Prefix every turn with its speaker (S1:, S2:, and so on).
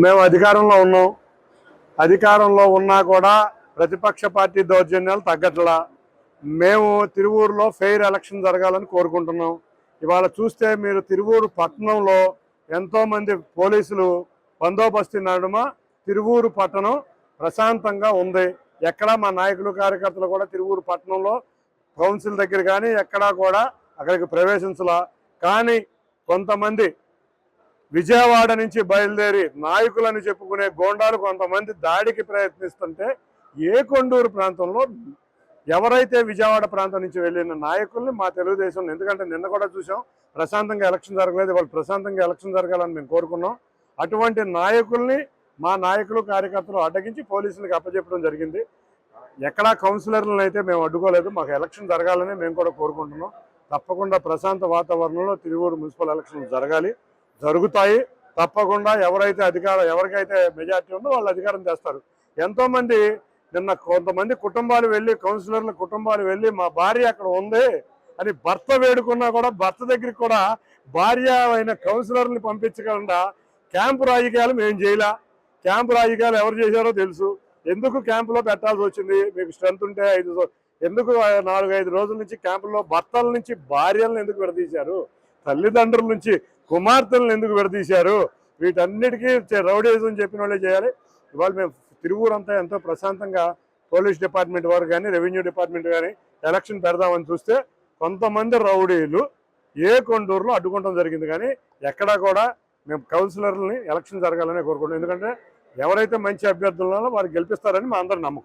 S1: మేము అధికారంలో ఉన్నాం. అధికారంలో ఉన్నా కూడా ప్రతిపక్ష పార్టీ దౌర్జన్యాలు తగ్గట్లా మేము తిరువూరులో ఫెయిర్ ఎలక్షన్ జరగాలని కోరుకుంటున్నాం. ఇవాళ చూస్తే మీరు తిరువూరు పట్టణంలో ఎంతోమంది పోలీసులు బందోబస్తు నడుమ తిరువూరు పట్టణం ప్రశాంతంగా ఉంది. ఎక్కడా మా నాయకులు కార్యకర్తలు కూడా తిరువూరు పట్టణంలో కౌన్సిల్ దగ్గర కానీ ఎక్కడా కూడా అక్కడికి ప్రవేశించలా. కానీ కొంతమంది విజయవాడ నుంచి బయలుదేరి నాయకులని చెప్పుకునే గోండాలు కొంతమంది దాడికి ప్రయత్నిస్తుంటే ఏ కొండూరు ప్రాంతంలో ఎవరైతే విజయవాడ ప్రాంతం నుంచి వెళ్ళిన నాయకుల్ని మా తెలుగుదేశం ఎందుకంటే నిన్న కూడా చూసాం ప్రశాంతంగా ఎలక్షన్ జరగలేదు వాళ్ళు ప్రశాంతంగా ఎలక్షన్ జరగాలని మేము కోరుకున్నాం. అటువంటి నాయకుల్ని మా నాయకులు కార్యకర్తలు అడ్డగించి పోలీసులకు అప్పచెప్పడం జరిగింది. ఎక్కడా కౌన్సిలర్లను అయితే మేము అడ్డుకోలేదు మాకు ఎలక్షన్ జరగాలని మేము కూడా కోరుకుంటున్నాం. తప్పకుండా ప్రశాంత వాతావరణంలో తిరువూరు మున్సిపల్ ఎలక్షన్ జరగాలి. జరుగుతాయి. తప్పకుండా ఎవరైతే అధికారం ఎవరికైతే మెజార్టీ ఉందో వాళ్ళు అధికారం చేస్తారు ఎంతోమంది నిన్న కొంతమంది కుటుంబాలు వెళ్ళి కౌన్సిలర్ల కుటుంబాలు వెళ్ళి మా భార్య అక్కడ ఉంది అని భర్త వేడుకున్నా కూడా భర్త దగ్గరికి కూడా భార్య అయిన కౌన్సిలర్ని పంపించకుండా క్యాంపు రాజకీయాలు మేము చేయలా. క్యాంపు రాజకీయాలు ఎవరు చేశారో తెలుసు. ఎందుకు క్యాంపులో పెట్టాల్సి వచ్చింది? మీకు స్ట్రెంత్ ఉంటే ఐదు ఎందుకు నాలుగు ఐదు రోజుల నుంచి క్యాంపులో భర్తల నుంచి భార్యలను ఎందుకు విడదీశారు? తల్లిదండ్రుల నుంచి కుమార్తెలను ఎందుకు విడదీశారు? వీటన్నిటికీ రౌడీజం చెప్పిన వాళ్ళే చేయాలి. ఇవాళ మేము తిరువూరంతా ఎంతో ప్రశాంతంగా పోలీస్ డిపార్ట్మెంట్ వారు కానీ రెవెన్యూ డిపార్ట్మెంట్ కానీ ఎలక్షన్ పెడదామని చూస్తే కొంతమంది రౌడీలు ఏ కొండూరులో అడ్డుకోవడం జరిగింది కానీ ఎక్కడా కూడా మేము కౌన్సిలర్లని ఎలక్షన్ జరగాలని కోరుకుంటున్నాం. ఎందుకంటే ఎవరైతే మంచి అభ్యర్థులు ఉన్నారో వారు గెలిపిస్తారని మా అందరి నమ్మకం.